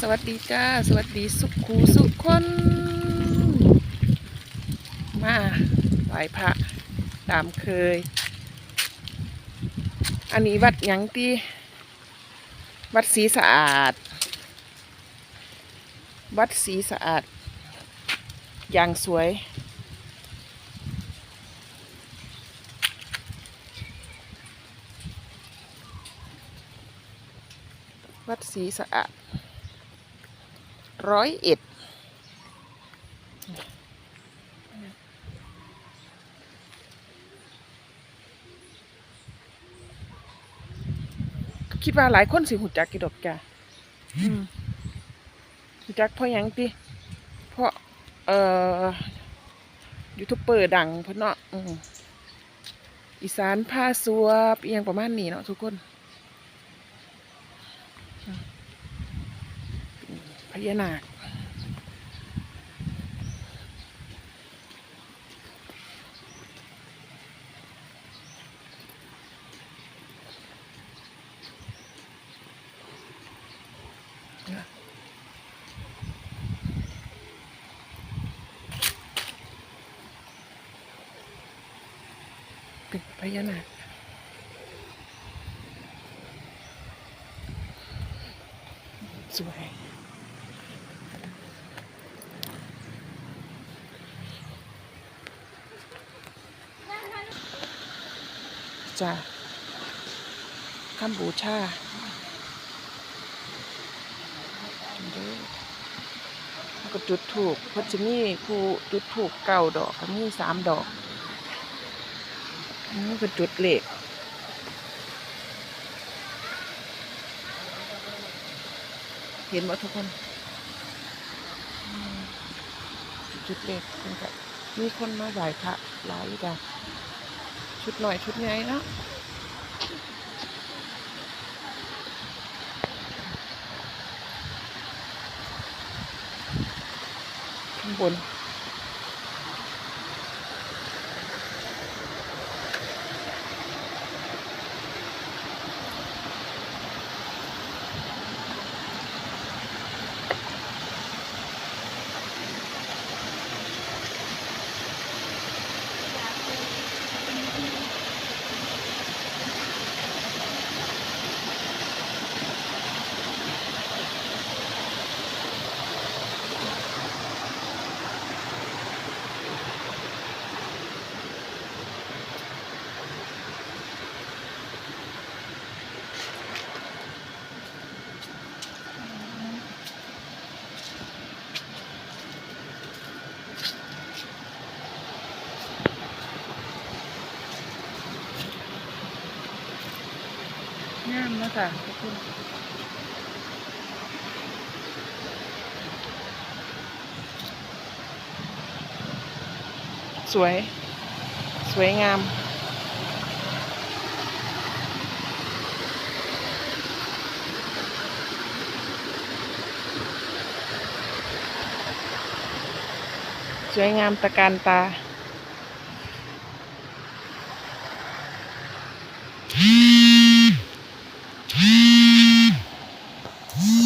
สวัสดีจ้า สวัสดีสุขูสุขคน มาไหว้พระตามเคย อันนี้วัดยังตีวัดศรีสะอาด วัดศรีสะอาด อย่างสวย วัดศรีสะอาด ร้อยเอ็ดคิดว่าหลายคนสิหูจักกี่ดอกจ้ะอืมหูจักเพราะหยังติเพราะเอ่อยูทูบเบอร์ดังเพิ่นเนาะอืมอีสานพาสัวเอียงประมาณนี้เนาะทุกคนอืมพ ญานาคเป็นพญานาคสวย จ้าคำบูชาแล้วก็จุดถูกพจะมีผู้จุดถูกเก้าดอกก็มีสามดอกนี่คือจุดเหล็กเห็นว่าทุกคน จุดเหล็กเป็นกับมีคนมาไหว้พระหลายจ้ะ ชุดหน่อยชุดใหญ่นะข้างบน งามนาะค่ะทุกคนสวย สวยงามสวยงามตะการตา